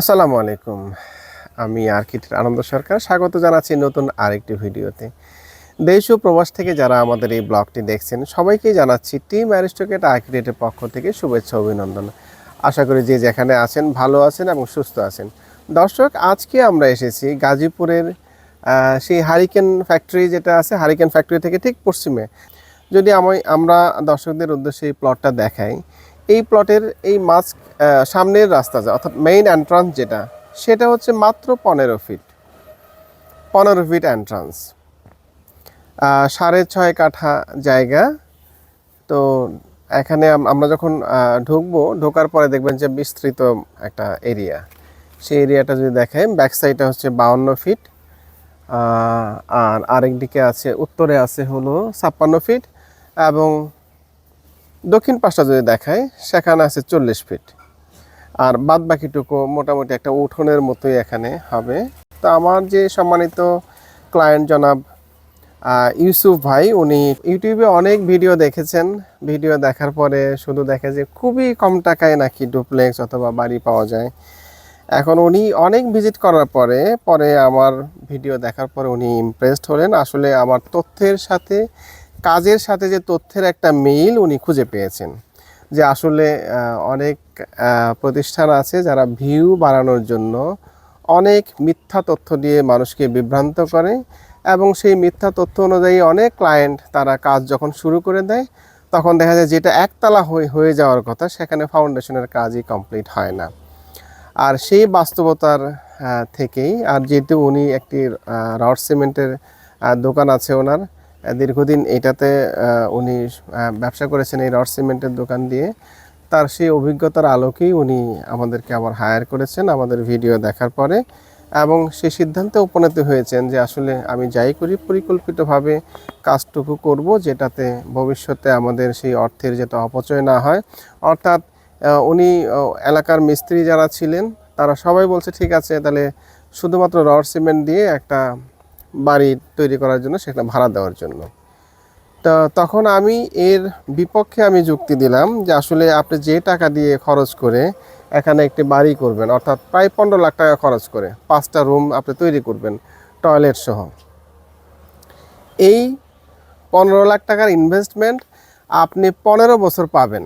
আসসালামু আলাইকুম। আমি আর্কিটেক্ট আনন্দ সরকার। স্বাগত জানাচ্ছি নতুন আরেকটি ভিডিওতে। দেশ ও প্রবাস থেকে যারা আমাদের এই ব্লগটি দেখছেন সবাইকেই জানাচ্ছি টিম অ্যারিস্টোকেট আর্কিটেক্টের পক্ষ থেকে শুভেচ্ছা, অভিনন্দন। আশা করি যে যেখানে আছেন, ভালো আছেন এবং সুস্থ আছেন। দর্শক, আজকে আমরা এসেছি গাজীপুরের সেই হারিকেন ফ্যাক্টরি যেটা আছে, হারিকেন ফ্যাক্টরি থেকে ঠিক পশ্চিমে। যদি আমি, আমরা দর্শকদের উদ্দেশ্যে এই প্লটটা দেখাই এই প্লটের এই আহ, সামনের রাস্তা যা অর্থাৎ মেইন এন্ট্রান্স যেটা সেটা হচ্ছে মাত্র পনেরো ফিট পনেরো ফিট এন্ট্রান্স সাড়ে ছয় কাঠা জায়গা। তো এখানে আমরা যখন ঢুকবো ঢোকার পরে দেখবেন যে বিস্তৃত একটা এরিয়া সেই এরিয়াটা যদি দেখেন ব্যাক সাইডটা হচ্ছে বাউন্ন ফিট আর আরেক দিকে আছে উত্তরে আছে হলো ছাপ্পান্ন ফিট এবং দক্ষিণ পাশটা যদি দেখায় সেখানে আছে চল্লিশ ফিট আর বাদ বাকিটুকু মোটামুটি একটা উঠোনের মতোই এখানে হবে। তো আমার যে সম্মানিত ক্লায়েন্ট জনাব ইউসুফ ভাই, উনি ইউটিউবে অনেক ভিডিও দেখেছেন। ভিডিও দেখার পরে শুধু দেখে যে খুবই কম টাকায় নাকি ডুপ্লেক্স অথবা বাড়ি পাওয়া যায়। এখন উনি অনেক ভিজিট করার পরে পরে আমার ভিডিও দেখার পরে উনি ইমপ্রেসড হলেন। আসলে আমার তথ্যের সাথে কাজের সাথে যে তথ্যের একটা মেইল উনি খুঁজে পেয়েছেন, যে আসলে অনেক প্রতিষ্ঠান আছে যারা ভিউ বাড়ানোর জন্য অনেক মিথ্যা তথ্য দিয়ে মানুষকে বিভ্রান্ত করে এবং সেই মিথ্যা তথ্য অনুযায়ী অনেক ক্লায়েন্ট তারা কাজ যখন শুরু করে দেয়, তখন দেখা যায় যেটা একতলা হয়ে হয়ে যাওয়ার কথা সেখানে ফাউন্ডেশনের কাজই কমপ্লিট হয় না। আর সেই বাস্তবতার থেকেই আর যেহেতু উনি একটি রড সিমেন্টের দোকান আছে ওনার দীর্ঘদিন এটাতে উনি ব্যবসা করেছেন এই রড সিমেন্টের দোকান দিয়ে। তার সেই অভিজ্ঞতার আলোকেই উনি আমাদেরকে আবার হায়ার করেছেন আমাদের ভিডিও দেখার পরে। এবং সেই সিদ্ধান্তে উপনীত হয়েছেন যে আসলে আমি যাই করি, পরিকল্পিতভাবে কাজটুকু করব যেটাতে ভবিষ্যতে আমাদের সেই অর্থের যেটা অপচয় না হয়। অর্থাৎ উনি এলাকার মিস্ত্রি যারা ছিলেন, তারা সবাই বলছে, ঠিক আছে, তাহলে শুধুমাত্র রড সিমেন্ট দিয়ে একটা বাড়ি তৈরি করার জন্য সেটা ভাড়া দেওয়ার জন্য। তো তখন আমি এর বিপক্ষে আমি যুক্তি দিলাম যে আসলে আপনি যে টাকা দিয়ে খরচ করে এখানে একটি বাড়ি করবেন, অর্থাৎ প্রায় পনেরো লাখ টাকা খরচ করে পাঁচটা রুম আপনি তৈরি করবেন, টয়লেট সহ। এই পনেরো লাখ টাকার ইনভেস্টমেন্ট আপনি পনেরো বছর পাবেন।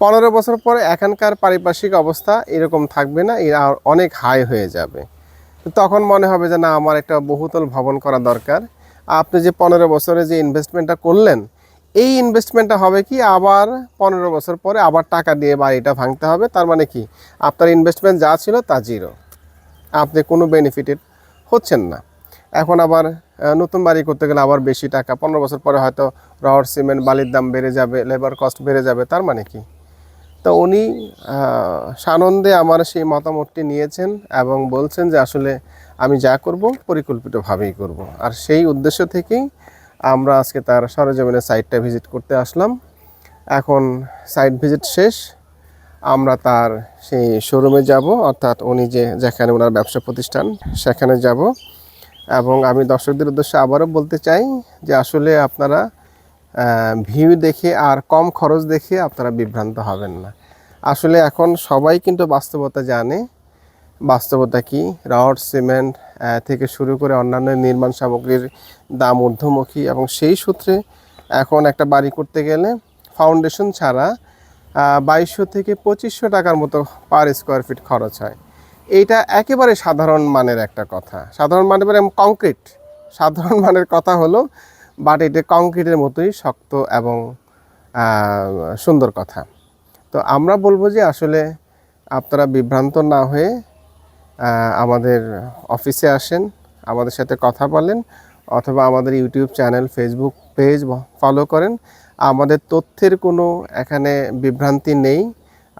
পনেরো বছর পরে এখানকার পারিপার্শ্বিক অবস্থা এরকম থাকবে না, এর অনেক হাই হয়ে যাবে। তখন মনে হবে যে না, আমার একটা বহুতল ভবন করা দরকার। আপনি যে পনেরো বছরে যে ইনভেস্টমেন্টটা করলেন, এই ইনভেস্টমেন্টটা হবে কি, আবার পনেরো বছর পরে আবার টাকা দিয়ে বাড়িটা ভাঙতে হবে। তার মানে কি, আপনার ইনভেস্টমেন্ট যা ছিল তা জিরো আপনি কোনো বেনিফিটেড হচ্ছেন না। এখন আবার নতুন বাড়ি করতে গেলে আবার বেশি টাকা। পনেরো বছর পরে হয়তো রড, সিমেন্ট, বালির দাম বেড়ে যাবে লেবার কস্ট বেড়ে যাবে। তার মানে কি? তো উনি সানন্দে আমার সেই মতামতটি নিয়েছেন এবং বলছেন যে আসলে আমি যা করব পরিকল্পিতভাবেই করব। আর সেই উদ্দেশ্য থেকেই আমরা আজকে তার সরজমিনের সাইটটা ভিজিট করতে আসলাম। এখন সাইট ভিজিট শেষ, আমরা তার সেই শোরুমে যাব, অর্থাৎ উনি যে যেখানে ওনার ব্যবসা প্রতিষ্ঠান সেখানে যাব। এবং আমি দর্শকদের উদ্দেশ্যে আবারও বলতে চাই যে আসলে আপনারা ভিউ দেখে আর কম খরচ দেখে আপনারা বিভ্রান্ত হবেন না। আসলে এখন সবাই কিন্তু বাস্তবতা জানে। বাস্তবতা কি? রড, সিমেন্ট থেকে শুরু করে অন্যান্য নির্মাণ সামগ্রীর দাম ঊর্ধ্বমুখী এবং সেই সূত্রে এখন একটা বাড়ি করতে গেলে ফাউন্ডেশন ছাড়া বাইশশো থেকে পঁচিশশো টাকার মতো পার স্কোয়ার ফিট খরচ হয়। এইটা একেবারে সাধারণ মানের একটা কথা। সাধারণ মানের মানে কংক্রিট। সাধারণ মানের কথা হলো বাট এটা কংক্রিটের মতোই শক্ত এবং সুন্দর কথা। তো আমরা বলব যে আসলে আপনারা বিভ্রান্ত না হয়ে আমাদের অফিসে আসেন, আমাদের সাথে কথা বলেন, অথবা আমাদের YouTube channel, Facebook page follow করেন। আমাদের তথ্যের কোনো এখানে বিভ্রান্তি নেই।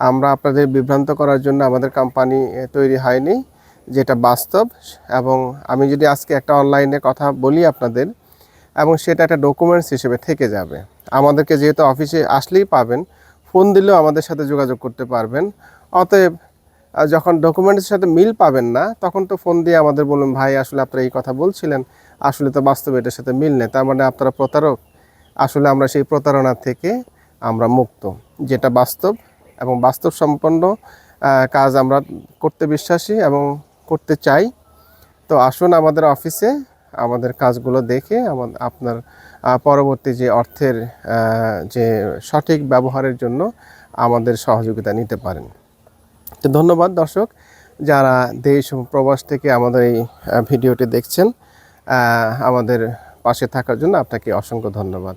আমরা আপনাদের বিভ্রান্ত করার জন্য আমাদের কোম্পানি তৈরি হয়নি, যেটা বাস্তব। এবং আমি যদি আজকে একটা অনলাইনে কথা বলি আপনাদের এবং সেটা একটা ডকুমেন্টস হিসেবে থেকে যাবে। আমাদেরকে যেহেতু অফিসে আসলেই পাবেন ফোন দিলেও আমাদের সাথে যোগাযোগ করতে পারবেন। অতএব যখন ডকুমেন্টের সাথে মিল পাবেন না, তখন তো ফোন দিয়ে আমাদের বলুন, ভাই, আসলে আপনারা এই কথা বলছিলেন, আসলে তো বাস্তবে এটার সাথে মিল নেই। তার মানে আপনারা প্রতারক, আসলে আমরা সেই প্রতারণা থেকে আমরা মুক্ত, যেটা বাস্তব এবং বাস্তব সম্পন্ন কাজ আমরা করতে বিশ্বাসী এবং করতে চাই। তো আসুন আমাদের অফিসে আমাদের কাজগুলো দেখে আপনার পরবর্তী যে অর্থের যে সঠিক ব্যবহারের জন্য আমাদের সহযোগিতা নিতে পারেন। তো ধন্যবাদ দর্শক, যারা দেশ প্রবাস থেকে আমাদের এই ভিডিওটি দেখছেন আমাদের পাশে থাকার জন্য আপনাকে অসংখ্য ধন্যবাদ।